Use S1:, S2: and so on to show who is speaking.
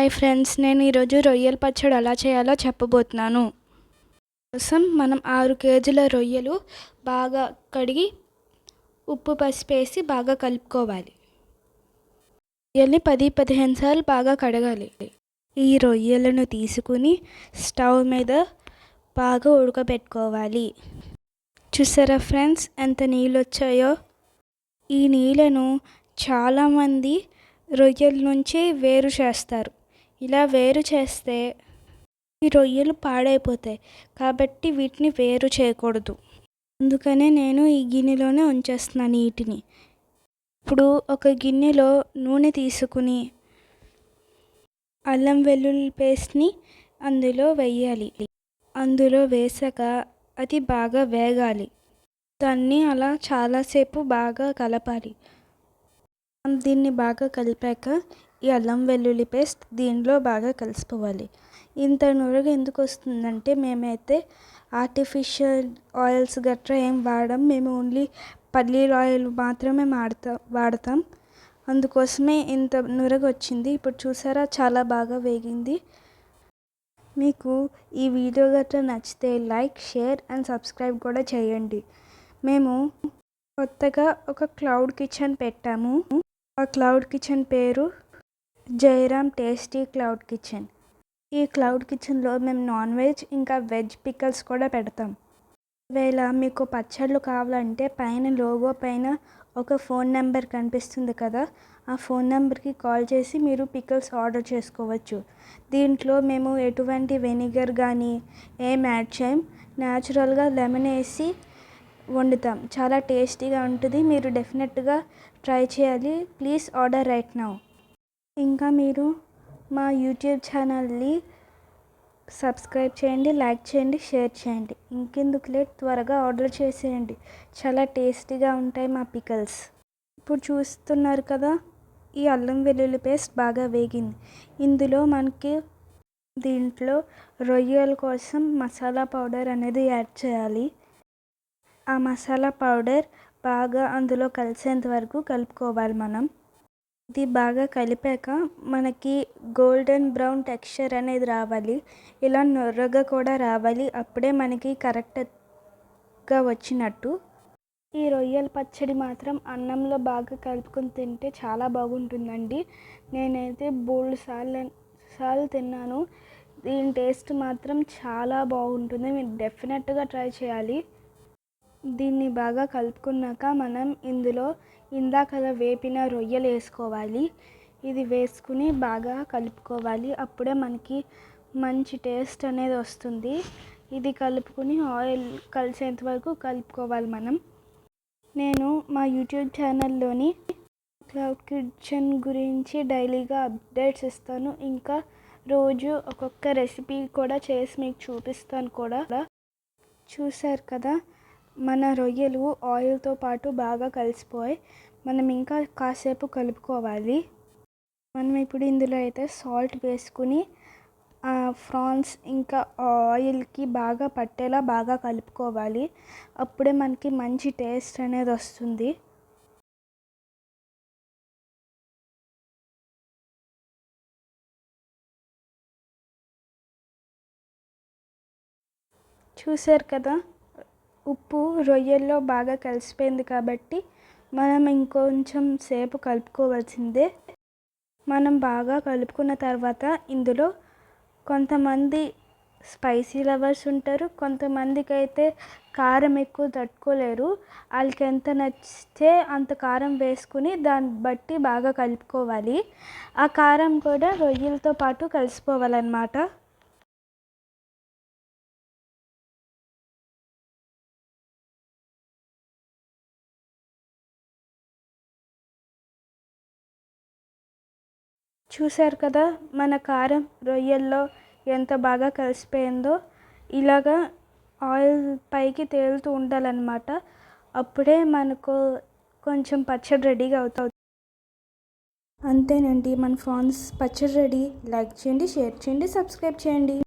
S1: Hi friends నేను ఈరోజు రొయ్యల పచ్చడి ఎలా చేయాలో చెప్పబోతున్నాను. కోసం మనం ఆరు కేజీల రొయ్యలు బాగా కడిగి ఉప్పు పసుపు వేసి బాగా కలుపుకోవాలి. రొయ్యల్ని పది పదిహేను సార్లు బాగా కడగాలి. ఈ రొయ్యలను తీసుకుని స్టవ్ మీద బాగా ఉడకబెట్టుకోవాలి. చూసారా ఫ్రెండ్స్ ఎంత నీళ్ళు వచ్చాయో ఈ నీళ్ళను చాలామంది రొయ్యల నుంచి వేరు చేస్తారు. ఇలా వేరు చేస్తే ఈ రొయ్యలు పాడైపోతాయి. కాబట్టి వీటిని వేరు చేయకూడదు. అందుకనే నేను ఈ గిన్నెలోనే ఉంచేస్తున్నాను నీటిని. ఇప్పుడు ఒక గిన్నెలో నూనె తీసుకుని అల్లం వెల్లుల్లి పేస్ట్ని అందులో వేయాలి. అందులో వేసాక అది బాగా వేగాలి. దాన్ని అలా చాలాసేపు బాగా కలపాలి. దీన్ని బాగా కలిపాక ఈ అల్లం వెల్లుల్లి పేస్ట్ దీనిలో బాగా కలిసిపోవాలి. ఇంత నురగ ఎందుకు వస్తుందంటే మేమైతే ఆర్టిఫిషియల్ ఆయిల్స్ గట్రా ఏం వాడం మేము ఓన్లీ పల్లీల ఆయిల్ మాత్రమే వాడతాం వాడతాం. అందుకోసమే ఇంత నురగ వచ్చింది. ఇప్పుడు చూసారా చాలా బాగా వేగింది. మీకు ఈ వీడియో గట్రా నచ్చితే లైక్ షేర్ అండ్ సబ్స్క్రైబ్ కూడా చేయండి. మేము కొత్తగా ఒక క్లౌడ్ కిచెన్ పెట్టాము. ఆ క్లౌడ్ కిచెన్ పేరు జయరామ్ టేస్టీ క్లౌడ్ కిచెన్. ఈ క్లౌడ్ కిచెన్లో మేము నాన్ వెజ్ ఇంకా వెజ్ పికల్స్ కూడా పెడతాం. ఒకవేళ మీకు పచ్చళ్ళు కావాలంటే పైన లోగో పైన ఒక ఫోన్ నెంబర్ కనిపిస్తుంది కదా ఆ ఫోన్ నెంబర్కి కాల్ చేసి మీరు పికల్స్ ఆర్డర్ చేసుకోవచ్చు. దీంట్లో మేము ఎటువంటి వెనిగర్ కానీ ఏం యాడ్ చేయం. న్యాచురల్గా లెమన్ వేసి వండుతాం. చాలా టేస్టీగా ఉంటుంది. మీరు డెఫినెట్గా ట్రై చేయాలి. Please order right now. ఇంకా మీరు మా యూట్యూబ్ ఛానల్ని సబ్స్క్రైబ్ చేయండి లైక్ చేయండి షేర్ చేయండి. ఇంకెందుకు లేట్? త్వరగా ఆర్డర్ చేసేయండి. చాలా టేస్టీగా ఉంటాయి మా పికల్స్. ఇప్పుడు చూస్తున్నారు కదా ఈ అల్లం వెల్లుల్లి పేస్ట్ బాగా వేగింది. ఇందులో మనకి దీంట్లో రొయ్యల కోసం మసాలా పౌడర్ అనేది యాడ్ చేయాలి. ఆ మసాలా పౌడర్ బాగా అందులో కలిసేంత వరకు కలుపుకోవాలి మనం. ఇది బాగా కలిపాక మనకి గోల్డెన్ బ్రౌన్ టెక్స్చర్ అనేది రావాలి. ఇలా నొర్రగా కూడా రావాలి. అప్పుడే మనకి కరెక్ట్గా వచ్చినట్టు. ఈ రొయ్యల పచ్చడి మాత్రం అన్నంలో బాగా కలుపుకొని తింటే చాలా బాగుంటుందండి. నేనైతే బోల్డ్ సార్లు సార్లు తిన్నాను. దీని టేస్ట్ మాత్రం చాలా బాగుంటుంది. మీరు డెఫినెట్గా ట్రై చేయాలి. దీన్ని బాగా కలుపుకున్నాక మనం ఇందులో ఇందాక వేపిన రొయ్యలు వేసుకోవాలి. ఇది వేసుకుని బాగా కలుపుకోవాలి. అప్పుడే మనకి మంచి టేస్ట్ అనేది వస్తుంది. ఇది కలుపుకుని ఆయిల్ కలిసేంత వరకు కలుపుకోవాలి మనం. నేను మా యూట్యూబ్ ఛానల్లోని క్లౌడ్ కిచెన్ గురించి డైలీగా అప్డేట్స్ ఇస్తాను. ఇంకా రోజు ఒక్కొక్క రెసిపీ కూడా చేసి మీకు చూపిస్తాను కూడా. చూసారు కదా? మన రొయ్యలు ఆయిల్తో పాటు బాగా కలిసిపోయి మనం ఇంకా కాసేపు కలుపుకోవాలి. మనం ఇప్పుడు ఇందులో అయితే సాల్ట్ వేసుకుని ఫ్రాన్స్ ఇంకా ఆయిల్కి బాగా పట్టేలా బాగా కలుపుకోవాలి. అప్పుడే మనకి మంచి టేస్ట్ అనేది వస్తుంది. చూసారు కదా? ఉప్పు రొయ్యల్లో బాగా కలిసిపోయింది కాబట్టి మనం ఇంకొంచెం సేపు కలుపుకోవాల్సిందే. మనం బాగా కలుపుకున్న తర్వాత ఇందులో కొంతమంది స్పైసీ లవర్స్ ఉంటారు కొంతమందికి అయితే కారం ఎక్కువ తట్టుకోలేరు. వాళ్ళకి ఎంత నచ్చితే అంత కారం వేసుకుని దాన్ని బట్టి బాగా కలుపుకోవాలి. ఆ కారం కూడా రొయ్యలతో పాటు కలిసిపోవాలన్నమాట. చూశారు కదా మన కారం రొయ్యల్లో ఎంత బాగా కలిసిపోయిందో? ఇలాగా ఆయిల్ పైకి తేలుతూ ఉండాలన్నమాట. అప్పుడే మనకు కొంచెం పచ్చడి రెడీగా అవుతుంది అంతేనండి మన ఫాన్స్ పచ్చడి రెడీ. లైక్ చేయండి షేర్ చేయండి సబ్స్క్రైబ్ చేయండి.